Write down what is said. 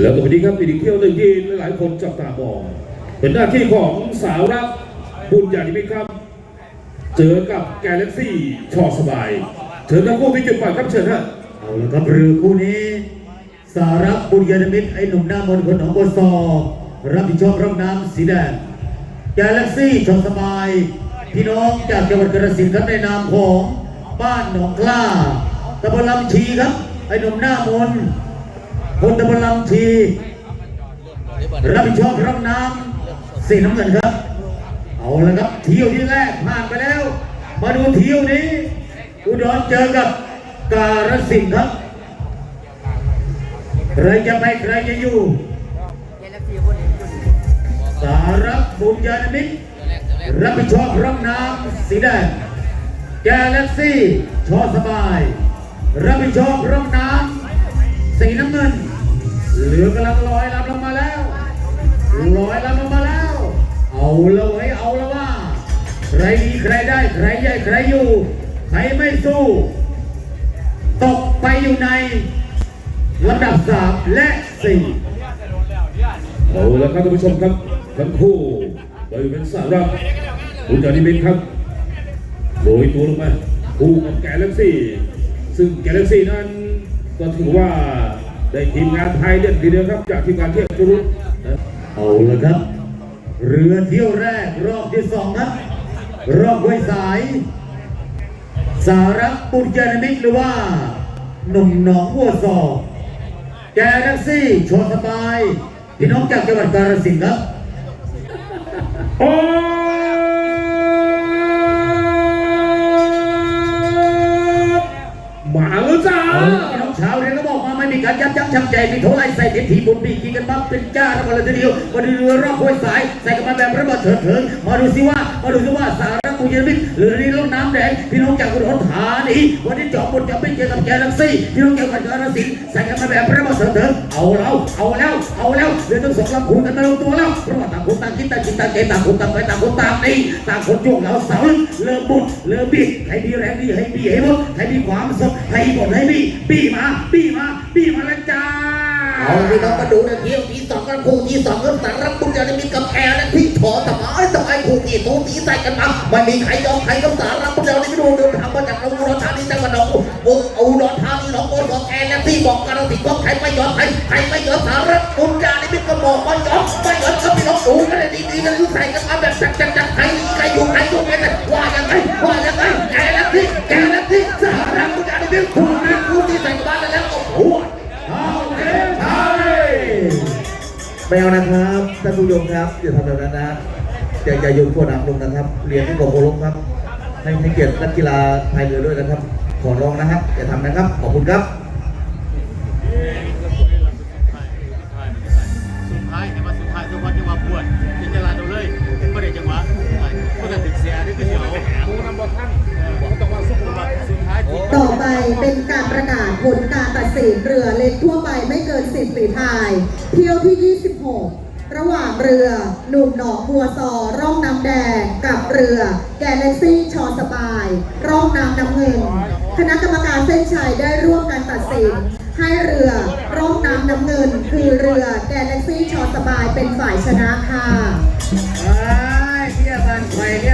แล้วก็วันนี้ครับอีกหนึ่งเที่ยวหนึ่งที่หลายคนจับตามองเป็นหน้าที่ของสาวรักบุญญาณิมิตครับ เจอกับแกลเล็กซี่ชอสบายเชิญทั้งคู่ที่จุดปล่อยครับเชิญฮะเอาละครับเรือคู่นี้ สารับบุญยานิมิตรไอ้หนุ่มหน้ามนคนหนองบัวซอรับผิดชอบร่องน้ำสีแดงแกาแล็กซี่ชมสบายพี่น้องจากจังหวัดกระสินครับในนามของบ้านหนองกล้าตำบลลำชีครับไอ้หนุ่มหน้ามน ต์คนตำบลลำชีรับผิดชอบร่องน้ำสีน้ำเงินครับ เอาละครับเที่ยวที่แรกผ่านไปแล้ว มาดูเที่ยวนี้ อุดรเจอกับการสินธุ์ครับใครจะไปใครจะอยู่สารับบุญญาณมิตรรับผิดชอบร่องน้ำสีแดงแกเล็กซี่ชอสบาย รับผิดชอบร่องน้ำสีน้ำเงิน เหลือกำลังลอยลำลงมาแล้วลอยลำลงมาแล้ว เอาเละไว้ยเอาละว่า ใครดีใครได้ใครใหญ่ใครอยู่ ใครไม่สู้ ตกไปอยู่ในลำดับสามและสี่เอาละครับท่านผู้ชมครับทั้งคู่โดยเป็นสารักบุญญาณิมิตครับโรยตัวลงมาคู่กับแกลเล็กซี่ ซึ่งแกลเล็กซี่นั้นก็ถือว่า ได้ทีมงานไทยเด่นทีเดียวครับ จากทีมงานเทพจุรุนะเอาละครับ เรือเที่ยวแรกรอบที่สองครับ รอบห้วยสาย สารักปุญญานิมิตรหรือว่าหนุ่มหนองวัวซอแกแท็กซี่ชนสบาย พี่น้องจากจังหวัดกาฬสินธุ์ครับโอ้มาแล้วจ้า เอาละพี่น้องชาวเรียนก็บอ การยับยั้งชั่งใจมีโทไล่ใส่เด็ดทีบนปีกกินกันบ้างเป็นจ้าทั้งหมดเลยทีเดียวมาดูเรือรอบห้วยสายใส่กันมาแบบระเบิดเถิดเถิงมาดูสิว่า มาดูสิว่าสารักปุญญานิมิตรเรือนี้ลงน้ำแดงพี่น้องจากอุดรธานีวันนี้จอบนจะไม่เจอกับแกแท็กซี่พี่น้องจากจังหวัดกาฬสินใส่กันมาแบบระเบิดเถิดเถิงเอาแล้วเอาแล้วเอาแล้วเรือทั้งสองลำคูกันมาลงตัวแล้วเพราะว่าต่างคนต่างคิดต่างคิดต่างเกณฑ์ต่างคนต่างไปต่างคนต่างนี่ต่างคนโยกแล้วเสาเริ่มบุดเริ่มบีใครมีแรงดีให้บีให้หมดใครมีความสุขให้หมดให้บีบีมาบีมาบีมาแล้วจ้าเอาพี่น้องมาดูนะเที่ยวที่สองกันคู่ที่สองก็สารรับบุญญาณมิตรกับแอร์และพี่ ถูกกี่ตูตีใส่กันมาไม่มีใครยอมใครกับสารรับบุญญาณมิดูเดินทางมาจากอุดรธานีจังหวัดหนองบัวอุดรธานีหนองบัวของแอร์และพี่บอกกันสิว่าใครไม่ยอมใครใครไม่ยอมสารรับบุญญาณมิตรก็บอกไม่ยอมไม่ยอมก็พี่น้องดูกันเลยดีๆกันใส่กันมาแบบจัดจัดจัดใครดีใครอยู่ใครอยู่กันว่ายังไงว่ายังไงแอร์และพี่แอร์และพี่สารรับบุญญาณมิตรคู่นั้นคู่ที่ใส่กันมาแล้วโอ้โหเอาเด้ไทยไม่เอานะครับท่านผู้ชมครับอย่าทำแบบนั้นนะ อย่าอย่าโยนขวดน้ำลงนะครับ เรียนที่กบโคลงครับให้ให้เกียรตินักกีฬาพายเรือด้วยนะครับ ขอร้องนะครับอย่าทำนะครับ ขอบคุณครับสุดท้ายแต่ว่าสุดท้ายทุกวันที่ว่าปวดจินตลาดเอาเลยไม่ได้จังหวะก็จะติดเสียนี่ก็เสียวมูนำบอท่านก็ต้องว่าสุดสุดท้ายที่ต่อไปเป็นการประกาศผลการตัดสินเรือเล็กทั่วไปไม่เกิน10ฝีพาย เที่ยวที่ 26 ระหว่างเรือหนุ่มหนองบัวซอร่องน้ำแดง กับเรือ แกลเล็กซี่ชอสบาย ร่องน้ำน้ำเงิน คณะกรรมการเส้นชัยได้ร่วมกันตัดสิน ให้เรือร่องน้ำน้ำเงิน คือเรือแกลเล็กซี่ชอสบายเป็นฝ่ายชนะค่ะ ไปเที่ยวบ้านไปเรียวบ้านไข่